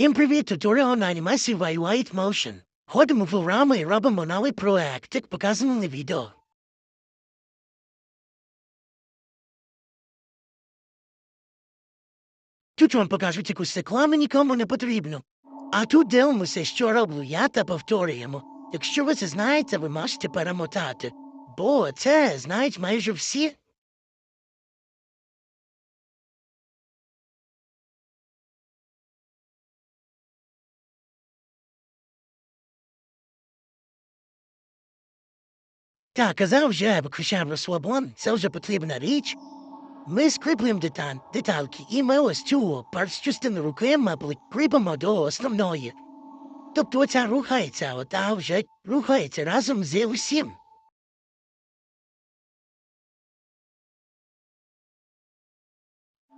Всім привіт, туторіал на анімації White Motion. Ходимо в рами і робимо новий проект, як показано на відео. Тут вам покажуть якусь рекламу нікому не потрібно. А тут дивимося, що роблю я та повторюємо. Якщо ви це знаєте, ви можете перемотати. Бо це знають майже всі. Так, казав вже виключаємо розслабон, це вже потрібна річ. Ми скріплюємо деталь, детальки, і ми ось цю частину руки ми прикріпимо до основної. Тобто оця рухається, ота вже рухається разом з усім.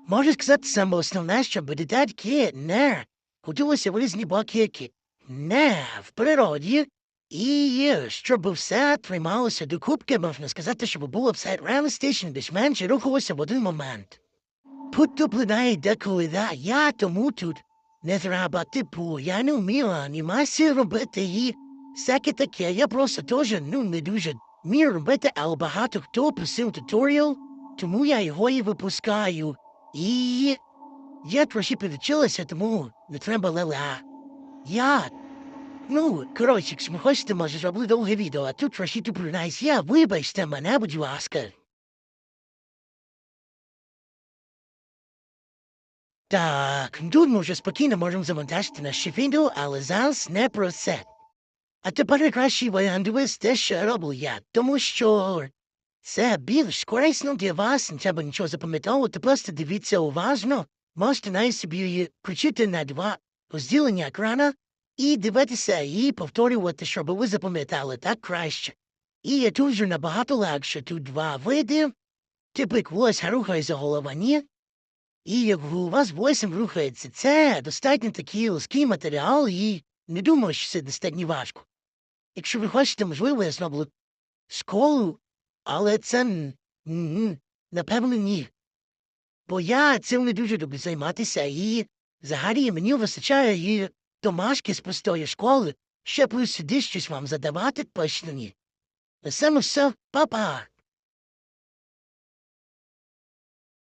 Можу сказати саме основне, щоб детальки не хотілося в різні боки, які не в природі, і щоб все трималося докупки, можна сказати, щоб було все реалістично, менше рухалося в один момент. Тут деколи да, я тому тут не треба, типу, я не вмію анімацію робити і всяке таке. Я просто теж ну, не дуже вмію робити, але багато хто просив туторіал, тому я його і випускаю. І я трохи підучилася, тому не треба леля. Я Ну, коротше, якщо хочете, може, зроблю довге відео, а тут трохи тупрунайся, я вибачте мене, будь ласка. Так, тут ми вже спокійно можемо завантажити наше відео, але зараз не про це. А тепер кращий варіант вести, що роблю я, тому що це більш корисно для вас, не треба нічого запам'ятовувати, просто дивіться уважно, можете навіть собі включити на два розділення екрана, і дивитися і повторювати, щоб ви запам'ятали так краще. І тут же набагато легше тут два види. Типу, як рухається голова, ні? І як у вас восім рухається, це достатньо такий легкий матеріал, і не думаю, що це достатньо важко. Якщо ви хочете, можливо, я зроблю школу, але це напевно ні. Бо я цим не дуже люблю займатися, і взагалі мені вистачає і домашки з простої школи, ще плюс сюди щось вам задавати точно ні. На саме все, па-па.